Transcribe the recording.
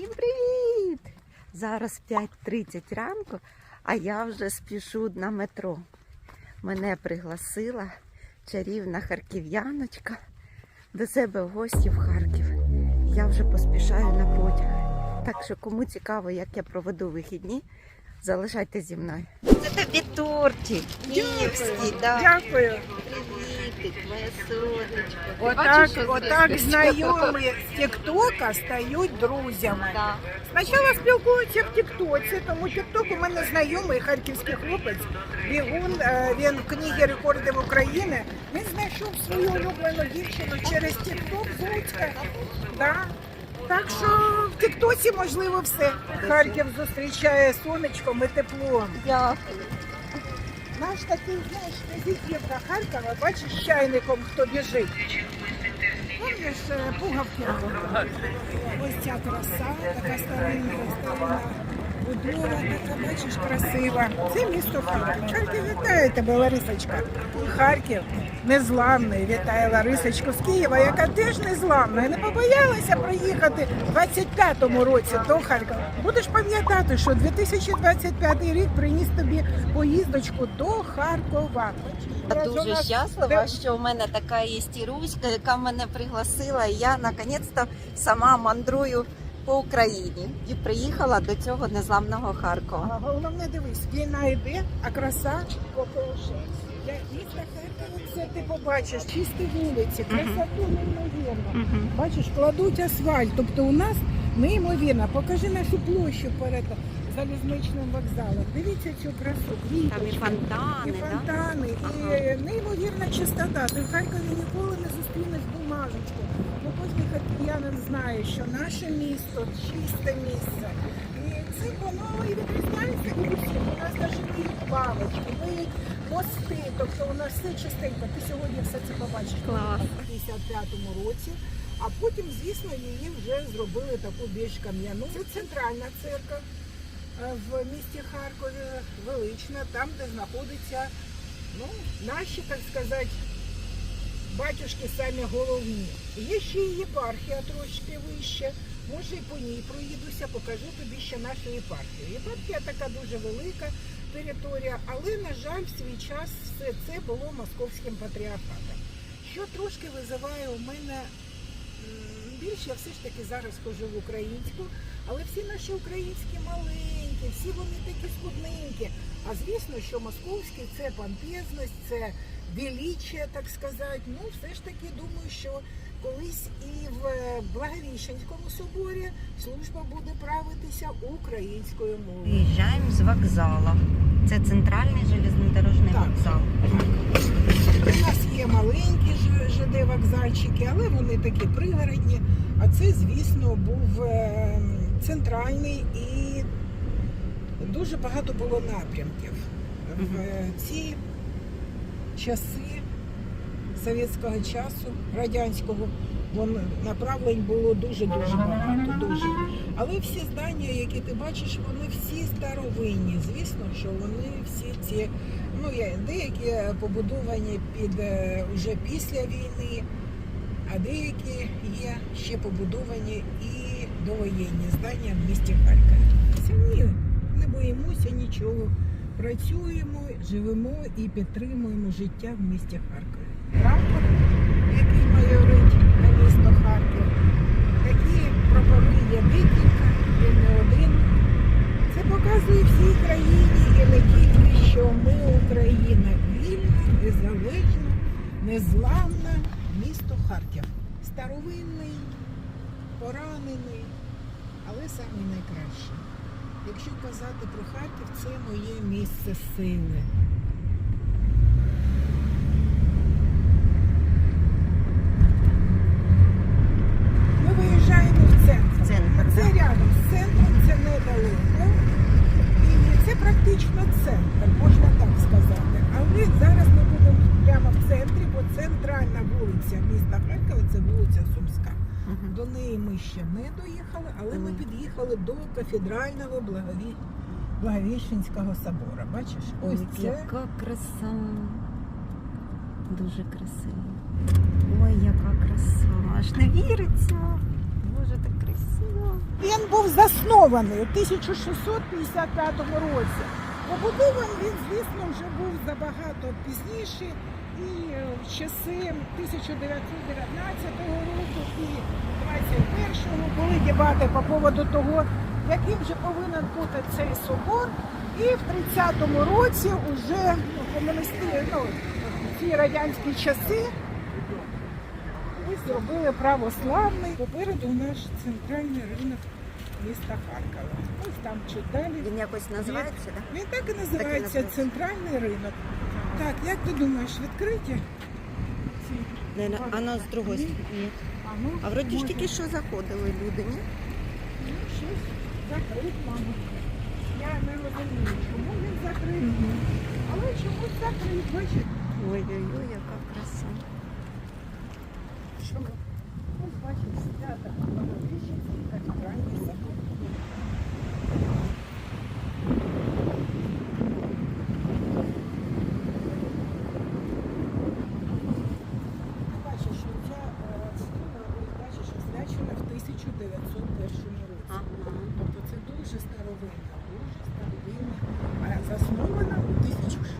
Всім привіт! Зараз 5.30 ранку, а я вже спішу на метро. Мене пригласила чарівна харків'яночка до себе в гості в Харків. Я вже поспішаю на потяг. Так що, кому цікаво, як я проведу вихідні, залишайтесь зі мною. Це тобі тортик. Київський, да. Дякую. Моє сонечко. Ти Отак, отак знайомі з Тіктока стають друзями. Да. Спочатку спілкуються в Тіктоці, тому Тікток у мене знайомий харківський хлопець. Бігун, е, він в книгі рекордів України. Він знайшов свою улюблену дівчину через Тікток з Луцька. Да. Так що в Тіктоці можливо все. Харків зустрічає сонечком і теплом. Дякую. Наш такий, знаєш, візит на Харкова, бачиш, чайником хто біжить. Помніш е, пугавки? Ось ця краса, така старинка, старинна будова, така, бачиш, красива. Це місто Харків. Харків вітає тебе, Ларисочка. Харків незламний, вітає Ларисочку з Києва, яка теж незламна. І не побоялася приїхати в 25-му році до Харкова. Будеш пам'ятати, що 2025 рік приніс тобі поїздочку до Харкова. Я дуже щаслива, що в мене така є Руська, яка мене пригласила, і я наконець-то сама мандрую по Україні і приїхала до цього незламного Харкова. А головне дивись, війна йде, а краса поколоше. Для міста Харкова це ти побачиш чисті вулиці, красоту неймовірно. Бачиш, кладуть асфальт. Тобто у нас неймовірно. Покажи нашу площу перед залізничним вокзалом. Дивіться цю красу. Там і квіточки, фонтани, і да? фонтани, Ага. і неймовірна чистота. Ти в Харкові ніколи не зустрінеш бумажечку. Ну харків'янин знає, що наше місто чисте місце. І це воно і відрізняється від усіх. У нас навіть міють лавочки, миють мости. Тобто у нас все чистенько. Ти сьогодні все це побачиш Клас. у 55-му році. А потім, звісно, її вже зробили таку більш кам'яну. Це центральна церква е, в місті Харкові, велична, там, де знаходиться ну, наші, так сказати, батюшки самі головні. Є ще і єпархія трошки вище. Може і по ній проїдуся, покажу тобі ще нашу єпархію. Єпархія така дуже велика територія, але, на жаль, в свій час все це було московським патріархатом. Що трошки визиває у мене більше, я все ж таки зараз хожу в українську, але всі наші українські маленькі, всі вони такі скудненькі. А звісно, що московський це помпезність, це величие, так сказати. Ну, все ж таки думаю, що колись і в Благовіщенському соборі служба буде правитися українською мовою. Виїжджаємо з вокзалу. Це центральний железнодорожний Так. вокзал. У нас є маленькі ЖД вокзальчики, але вони такі пригородні. А це, звісно, був е, центральний і дуже багато було напрямків. В ці часи совєтського часу, радянського, вон, направлень було дуже-дуже багато. Дуже. Але всі здання, які ти бачиш, вони всі старовинні. Звісно, що вони всі ці Ну, деякі побудовані під е, уже після війни, а деякі є ще побудовані і довоєнні здання в місті Харкові. Самі не боїмося нічого. Працюємо, живемо і підтримуємо життя в місті Харкові. Прапор, який майорить на місто Харків. Такі прапори є декілька, він не один. Це показує всій країні і не тільки, що ми Україна вільна, незалежна, незламна місто Харків. Старовинний, поранений, але самий найкращий. Якщо казати про Харків, це моє місце сили. Ми виїжджаємо в центр. Центр, Це рядом з центром, це недалеко. І це практично центр, можна так сказати. Але зараз ми будемо прямо в центрі, бо центральна вулиця міста Харкова це вулиця Сумська. Мгм. До неї ми ще не доїхали, але ми під'їхали до кафедрального Благові... Благовіщенського собора. Бачиш? Ось Ой, це яка краса. Дуже красиво. Ой, яка краса. Аж не віриться. Боже, так красиво. Він був заснований у 1655 році. Побудований він, звісно, вже був забагато пізніше. І е, в часи 1919 року і 21-го були дебати по поводу того, яким же повинен бути цей собор. І в 30-му році вже ну, комуністи, ну, ці радянські часи Ось зробили православний. Попереду наш центральний ринок міста Харкова. Ось там чуть далі. Він якось називається, так? Він так і називається називається. центральний ринок. Так, як ти думаєш, відкриті? ці? А ну з другої сторони. А, ну, А вроді ж тільки що заходили люди, ні? ну, щось закрит, мабуть. Я не розумію, чому він закрит. Але чомусь закрит, бачиш? Ой-ой-ой, яка краса. Що? Ось бачиш, свята Благовіщенський кафедральний собор. Ти Tchau.